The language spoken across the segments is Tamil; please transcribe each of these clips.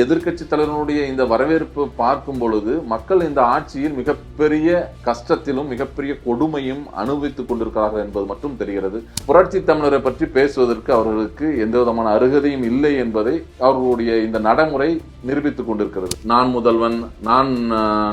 எதிர்கட்சி தலைவர்களுடைய இந்த வரவேற்பு பார்க்கும் பொழுது மக்கள் இந்த ஆட்சியில் மிகப்பெரிய கஷ்டத்திலும் மிகப்பெரிய கொடுமையும் அனுபவித்துக் கொண்டிருக்கிறார்கள் என்பது மட்டும் தெரிகிறது. புரட்சி தமிழரை பற்றி பேசுவதற்கு அவர்களுக்கு எந்த விதமான அருகதையும் இல்லை என்பதை அவர்களுடைய இந்த நடைமுறை நிரூபித்துக் கொண்டிருக்கிறது. நான் முதல்வன் நான்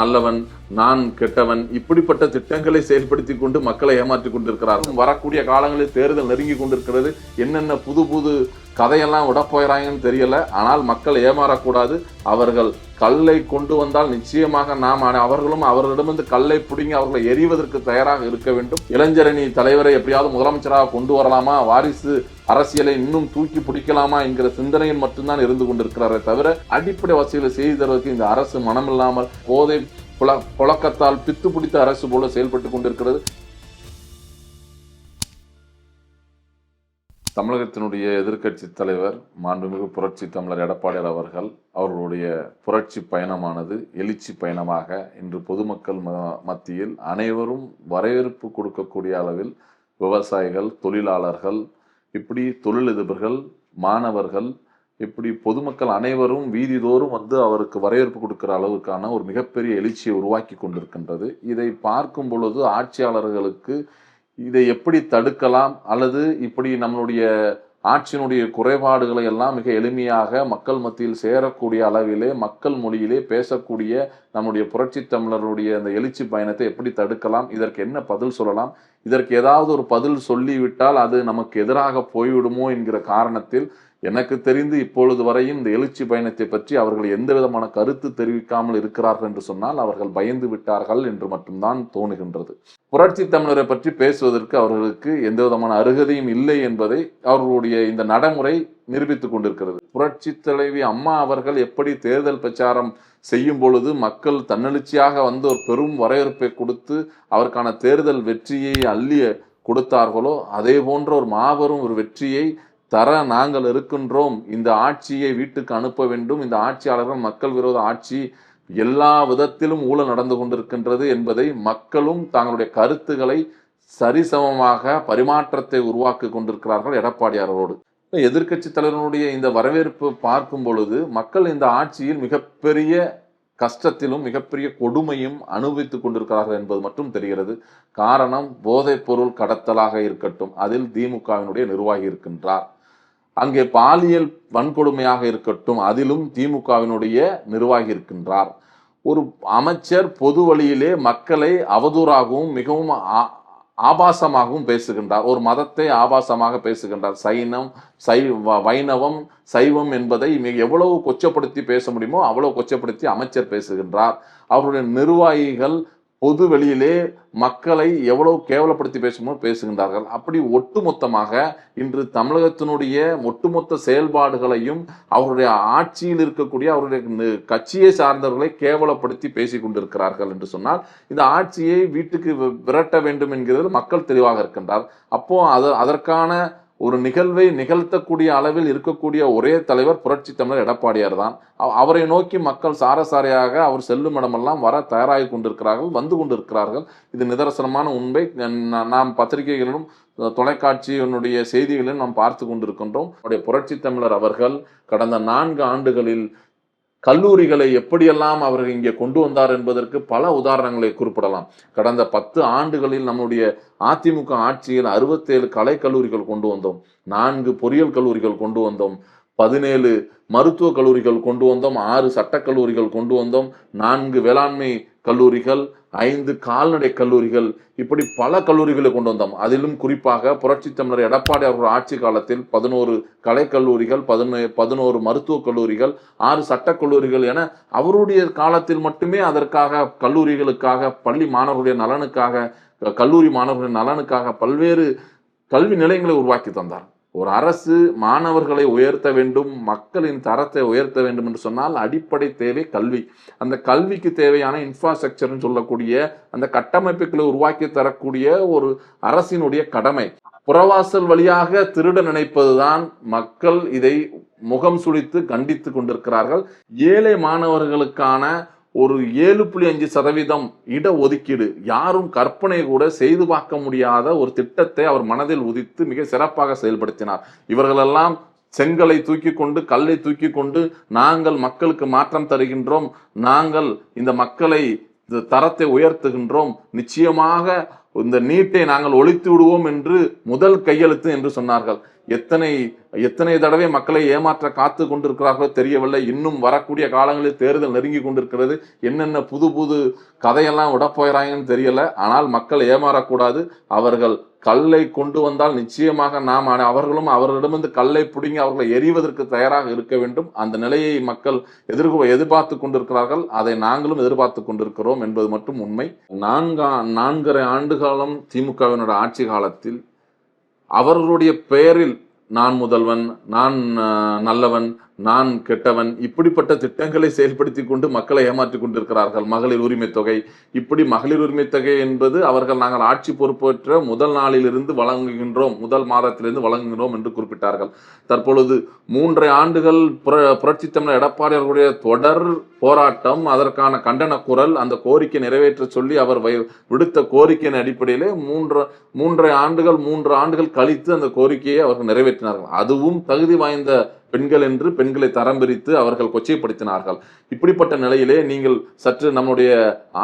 நல்லவன் நான் கெட்டவன் இப்படிப்பட்ட திட்டங்களை செயல்படுத்தி கொண்டு மக்களை ஏமாற்றிக் கொண்டிருக்கிறார்கள். வரக்கூடிய காலங்களில் தேர்தல் நெருங்கி கொண்டிருக்கிறது. என்னென்ன புது புது கதையெல்லாம் விட போயிறாங்கன்னு தெரியல. ஆனால் மக்கள் ஏமாறக்கூடாது. அவர்கள் கல்லை கொண்டு வந்தால் நிச்சயமாக நாம் அவர்களும் அவர்களிடமிருந்து கல்லை பிடுங்கி அவர்களை எறிவதற்கு தயாராக இருக்க வேண்டும். இளைஞரணி தலைவரை எப்படியாவது முதலமைச்சராக கொண்டு வரலாமா? வாரிசு அரசியலை இன்னும் தூக்கி பிடிக்கலாமா என்கிற சிந்தனையில் மட்டும்தான் இருந்து கொண்டிருக்கிறாரே தவிர அடிப்படை வசதிகளை செய்து தருவதற்கு இந்த அரசு மனமில்லாமல் போதை புல புழக்கத்தால் பித்து பிடித்த அரசு போல செயல்பட்டு கொண்டிருக்கிறது. தமிழகத்தினுடைய எதிர்க்கட்சி தலைவர் மாண்புமிகு புரட்சி தமிழர் எடப்பாடியார் அவர்கள் அவர்களுடைய புரட்சி பயணமானது எழுச்சி பயணமாக இன்று பொதுமக்கள் ம- மத்தியில் அனைவரும் வரவேற்பு கொடுக்கக்கூடிய அளவில் விவசாயிகள் தொழிலாளர்கள் இப்படி தொழிலதிபர்கள் மாணவர்கள் இப்படி பொதுமக்கள் அனைவரும் வீதிதோறும் வந்து அவருக்கு வரவேற்பு கொடுக்கிற அளவுக்கான ஒரு மிகப்பெரிய எழுச்சியை உருவாக்கி கொண்டிருக்கின்றது. இதை பார்க்கும் பொழுது ஆட்சியாளர்களுக்கு இதை எப்படி தடுக்கலாம் அல்லது இப்படி நம்மளுடைய ஆட்சியினுடைய குறைபாடுகளை எல்லாம் மிக எளிமையாக மக்கள் மத்தியில் சேரக்கூடிய அளவிலே மக்கள் மொழியிலே பேசக்கூடிய நம்முடைய புரட்சி தமிழருடைய அந்த எழுச்சி பயணத்தை எப்படி தடுக்கலாம் இதற்கு என்ன பதில் சொல்லலாம் இதற்கு ஏதாவது ஒரு பதில் சொல்லிவிட்டால் அது நமக்கு எதிராக போய்விடுமோ என்கிற காரணத்தில் எனக்கு தெரிந்து இப்பொழுது வரையும் இந்த எழுச்சி பயணத்தை பற்றி அவர்கள் எந்த விதமான கருத்து தெரிவிக்காமல் இருக்கிறார்கள் என்று சொன்னால் அவர்கள் பயந்து விட்டார்கள் என்று மட்டும்தான் தோணுகின்றது. புரட்சி தமிழரை பற்றி பேசுவதற்கு அவர்களுக்கு எந்த விதமான அருகதையும் இல்லை என்பதை அவர்களுடைய இந்த நடைமுறை நிரூபித்துக் கொண்டிருக்கிறது. புரட்சி தலைவி அம்மா அவர்கள் எப்படி தேர்தல் பிரச்சாரம் செய்யும் பொழுது மக்கள் தன்னெழுச்சியாக வந்து ஒரு பெரும் வரவேற்பை கொடுத்து அவருக்கான தேர்தல் வெற்றியை அள்ளி கொடுத்தார்களோ அதே போன்ற ஒரு மாபெரும் ஒரு வெற்றியை தர நாங்கள் இருக்கின்றோம். இந்த ஆட்சியை வீட்டுக்கு அனுப்ப வேண்டும். இந்த ஆட்சியாளர்கள் மக்கள் விரோத ஆட்சி எல்லா விதத்திலும் ஊழல் நடந்து கொண்டிருக்கின்றது என்பதை மக்களும் தங்களுடைய கருத்துக்களை சரிசமமாக பரிமாற்றத்தை உருவாக்கி கொண்டிருக்கிறார்கள் எடப்பாடியாரோடு. எதிர்க்கட்சி தலைவர்களுடைய இந்த வரவேற்பு பார்க்கும் பொழுது மக்கள் இந்த ஆட்சியில் மிகப்பெரிய கஷ்டத்திலும் மிகப்பெரிய கொடுமையும் அனுபவித்துக் கொண்டிருக்கிறார்கள் என்பது மட்டும் தெரிகிறது. காரணம் போதைப் பொருள் கடத்தலாக இருக்கட்டும். அதில் திமுகவினுடைய நிர்வாகி இருக்கின்றார். அங்கே பாலியல் வன்கொடுமையாக இருக்கட்டும் அதிலும் திமுகவினுடைய நிர்வாகி இருக்கின்றார். ஒரு அமைச்சர் பொது வழியிலே மக்களை அவதூறாகவும் மிகவும் ஆ- ஆபாசமாகவும் பேசுகின்றார். ஒரு மதத்தை ஆபாசமாக பேசுகின்றார். சைனம் சை வ- வைணவம் சைவம் என்பதை மிக எவ்வளவு கொச்சப்படுத்தி பேச முடியுமோ அவ்வளவு கொச்சப்படுத்தி அமைச்சர் பேசுகின்றார். அவருடைய நிர்வாகிகள் பொது வெளியிலே மக்களை எவ்வளவு கேவலப்படுத்தி பேசுமோ பேசுகின்றார்கள். அப்படி ஒட்டுமொத்தமாக இன்று தமிழகத்தினுடைய ஒட்டுமொத்த செயல்பாடுகளையும் அவருடைய ஆட்சியில் இருக்கக்கூடிய அவருடைய கட்சியை சார்ந்தவர்களை கேவலப்படுத்தி பேசிக் கொண்டிருக்கிறார்கள் என்று சொன்னால் இந்த ஆட்சியை வீட்டுக்கு விரட்ட வேண்டும் என்கிறது மக்கள் தெளிவாக இருக்கின்றார். அப்போ அது அதற்கான ஒரு நிகழ்வை நிகழ்த்தக்கூடிய அளவில் இருக்கக்கூடிய ஒரே தலைவர் புரட்சி தமிழர் எடப்பாடியார் தான். அவரை நோக்கி மக்கள் சாரசாரியாக அவர் செல்லும் இடமெல்லாம் வர தயாராகி கொண்டிருக்கிறார்கள் வந்து கொண்டிருக்கிறார்கள். இது நிதர்சனமான உண்மை. ந- நாம் பத்திரிகைகளிலும் தொலைக்காட்சியினுடைய செய்திகளிலும் நாம் பார்த்து கொண்டிருக்கின்றோம். அவருடைய புரட்சி தமிழர் அவர்கள் கடந்த நான்கு ஆண்டுகளில் கல்லூரிகளை எப்படியெல்லாம் அவர் இங்கே கொண்டு வந்தார் என்பதற்கு பல உதாரணங்களை குறிப்பிடலாம். கடந்த பத்து ஆண்டுகளில் நம்முடைய அதிமுக ஆட்சியில் அறுபத்தேழு கலை கல்லூரிகள் கொண்டு வந்தோம் நான்கு பொறியியல் கல்லூரிகள் கொண்டு வந்தோம் பதினேழு மருத்துவக் கல்லூரிகள் கொண்டு வந்தோம் ஆறு சட்டக் கல்லூரிகள் கொண்டு வந்தோம் நான்கு வேளாண்மை கல்லூரிகள் ஐந்து கால்நடை கல்லூரிகள் இப்படி பல கல்லூரிகளை கொண்டு வந்தோம். அதிலும் குறிப்பாக புரட்சி தமிழர் எடப்பாடி அவர்கள் ஆட்சி காலத்தில் பதினோரு கலைக்கல்லூரிகள் பதினோ பதினோரு மருத்துவக் கல்லூரிகள் ஆறு சட்டக் கல்லூரிகள் என அவருடைய காலத்தில் மட்டுமே அதற்காக கல்லூரிகளுக்காக பள்ளி மாணவர்களுடைய நலனுக்காக கல்லூரி மாணவர்களின் நலனுக்காக பல்வேறு கல்வி நிலையங்களை உருவாக்கி தந்தார். ஒரு அரசு மாணவர்களை உயர்த்த வேண்டும் மக்களின் தரத்தை உயர்த்த வேண்டும் என்று சொன்னால் அடிப்படை தேவை கல்வி. அந்த கல்விக்கு தேவையான இன்ஃப்ராஸ்ட்ரக்சர்னு சொல்லக்கூடிய அந்த கட்டமைப்புகளை உருவாக்கி தரக்கூடிய ஒரு அரசினுடைய கடமை. புறவாசல் வழியாக திருட நினைப்பதுதான் மக்கள் இதை முகம் சுழித்து கண்டித்து கொண்டிருக்கிறார்கள். ஏழை மாணவர்களுக்கான ஒரு ஏழு புள்ளி அஞ்சு சதவீதம் இட ஒதுக்கீடு யாரும் கற்பனை கூட செய்து பார்க்க முடியாத ஒரு திட்டத்தை அவர் மனதில் உதித்து மிக சிறப்பாக செயல்படுத்தினார். இவர்களெல்லாம் செங்கலை தூக்கி கொண்டு கல்லை தூக்கி கொண்டு நாங்கள் மக்களுக்கு மாற்றம் தருகின்றோம். நாங்கள் இந்த மக்களை இந்த தரத்தை உயர்த்துகின்றோம். நிச்சயமாக இந்த நீட்டை நாங்கள் ஒழித்து விடுவோம் என்று முதல் கையெழுத்து என்று சொன்னார்கள். எத்தனை எத்தனை தடவை மக்களை ஏமாற்ற காத்து கொண்டிருக்கிறார்களோ தெரியவில்லை. இன்னும் வரக்கூடிய காலங்களில் தேர்தல் நெருங்கி கொண்டிருக்கிறது. என்னென்ன புது புது கதையெல்லாம் விடப்போகிறாங்கன்னு தெரியல. ஆனால் மக்கள் ஏமாறக்கூடாது. அவர்கள் கல்லை கொண்டு வந்தால் நிச்சயமாக நாம் அவர்களும் அவர்களிடமிருந்து கல்லை பிடுங்கி அவர்களை எறிவதற்கு தயாராக இருக்க வேண்டும். அந்த நிலையை மக்கள் எதிர்கொ எதிர்பார்த்து கொண்டிருக்கிறார்கள். அதை நாங்களும் எதிர்பார்த்து கொண்டிருக்கிறோம் என்பது மட்டும் உண்மை. நான்கா நான்கரை ஆண்டு காலம் திமுகவினோட ஆட்சி காலத்தில் அவர்களுடைய பெயரில் நான் முதல்வன் நான் நல்லவன் நான் கெட்டவன் இப்படிப்பட்ட திட்டங்களை செயல்படுத்தி கொண்டு மக்களை ஏமாற்றிக் கொண்டிருக்கிறார்கள். மகளிர் உரிமை தொகை. இப்படி மகளிர் உரிமை தொகை என்பது அவர்கள் நாங்கள் ஆட்சி பொறுப்பேற்ற முதல் நாளிலிருந்து வழங்குகின்றோம் முதல் மாதத்திலிருந்து வழங்குகின்றோம் என்று குறிப்பிட்டார்கள். தற்பொழுது மூன்றை ஆண்டுகள் புர புரட்சி தமிழர் எடப்பாடி அவர்களுடைய தொடர் போராட்டம் அதற்கான கண்டன குரல் அந்த கோரிக்கை நிறைவேற்ற சொல்லி அவர் விடுத்த கோரிக்கையின் அடிப்படையிலே மூன்று மூன்றரை ஆண்டுகள் மூன்று ஆண்டுகள் கழித்து அந்த கோரிக்கையை அவர்கள் நிறைவேற்றினார்கள். அதுவும் தகுதி வாய்ந்த பெண்கள் என்று பெண்களை தரம் பிரித்து அவர்கள் கொச்சைப்படுத்தினார்கள். இப்படிப்பட்ட நிலையிலே நீங்கள் சற்று நம்முடைய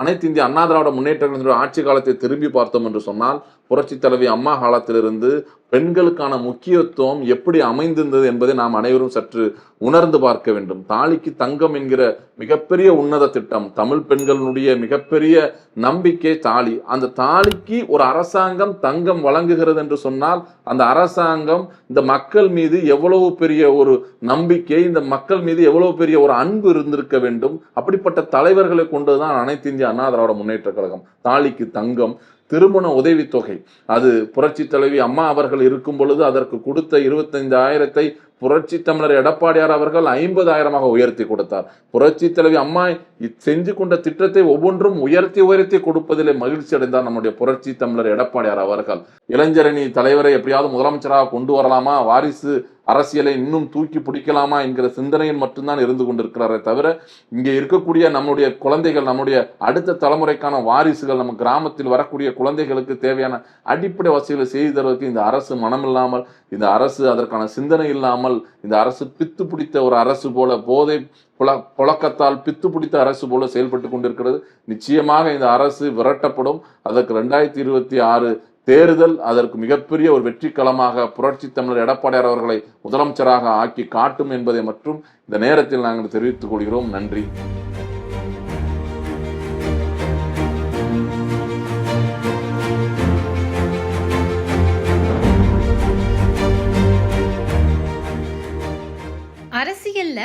அனைத்து இந்திய அண்ணா திராவிட முன்னேற்ற ஆட்சி காலத்தை திரும்பி பார்த்தோம் என்று சொன்னால் புரட்சி தலைவி அம்மா காலத்திலிருந்து பெண்களுக்கான முக்கியத்துவம் எப்படி அமைந்திருந்தது என்பதை நாம் அனைவரும் சற்று உணர்ந்து பார்க்க வேண்டும். தாலிக்கு தங்கம் என்கிற மிகப்பெரிய உன்னத திட்டம் தமிழ் பெண்களுடைய மிகப்பெரிய நம்பிக்கை தாலி. அந்த தாலிக்கு ஒரு அரசாங்கம் தங்கம் வழங்குகிறது என்று சொன்னால் அந்த அரசாங்கம் இந்த மக்கள் மீது எவ்வளவு பெரிய ஒரு நம்பிக்கை இந்த மக்கள் மீது எவ்வளவு பெரிய ஒரு அன்பு இருந்திருக்க வேண்டும் அப்படிப்பட்ட தலைவர்களை கொண்டுதான் அனைத்து இந்திய அண்ணா திராவிட முன்னேற்ற கழகம் தாலிக்கு தங்கம் திருமண உதவித்தொகை. அது புரட்சி தலைவி அம்மா அவர்கள் இருக்கும் பொழுது அதற்கு கொடுத்த இருபத்தைந்து ஆயிரத்தை புரட்சி தமிழர் எடப்பாடியார் அவர்கள் ஐம்பதாயிரமாக உயர்த்தி கொடுத்தார். புரட்சி தலைவி அம்மா செஞ்சு கொண்ட திட்டத்தை ஒவ்வொன்றும் உயர்த்தி உயர்த்தி கொடுப்பதிலே மகிழ்ச்சி அடைந்தார் நம்முடைய புரட்சி தமிழர் எடப்பாடியார் அவர்கள். இளைஞரணி தலைவரை எப்படியாவது முதலமைச்சராக கொண்டு வரலாமா? வாரிசு அரசியலை இன்னும் தூக்கி பிடிக்கலாமா என்கிற சிந்தனையில் மட்டும்தான் இருந்து கொண்டிருக்கிறாரே தவிர இங்கே இருக்கக்கூடிய நம்முடைய குழந்தைகள் நம்முடைய அடுத்த தலைமுறைக்கான வாரிசுகள் நம்ம கிராமத்தில் வரக்கூடிய குழந்தைகளுக்கு தேவையான அடிப்படை வசதிகளை செய்து தருவதற்கு இந்த அரசு மனமில்லாமல் இந்த அரசு அதற்கான சிந்தனை இல்லாமல் இந்த அரசு பித்து பிடித்த ஒரு அரசு போல போதை புல புழக்கத்தால் பித்து பிடித்த அரசு போல செயல்பட்டு கொண்டிருக்கிறது. நிச்சயமாக இந்த அரசு விரட்டப்படும். அதற்கு ரெண்டாயிரத்தி இருபத்தி ஆறு தேர்தல் அதற்கு மிகப்பெரிய ஒரு வெற்றிக்களமாக புரட்சி தமிழர் எடப்பாடியார் அவர்களை முதலமைச்சராக ஆக்கி காட்டும் என்பதை மற்றும் இந்த நேரத்தில் நாங்கள் தெரிவித்துக் கொள்கிறோம். நன்றி.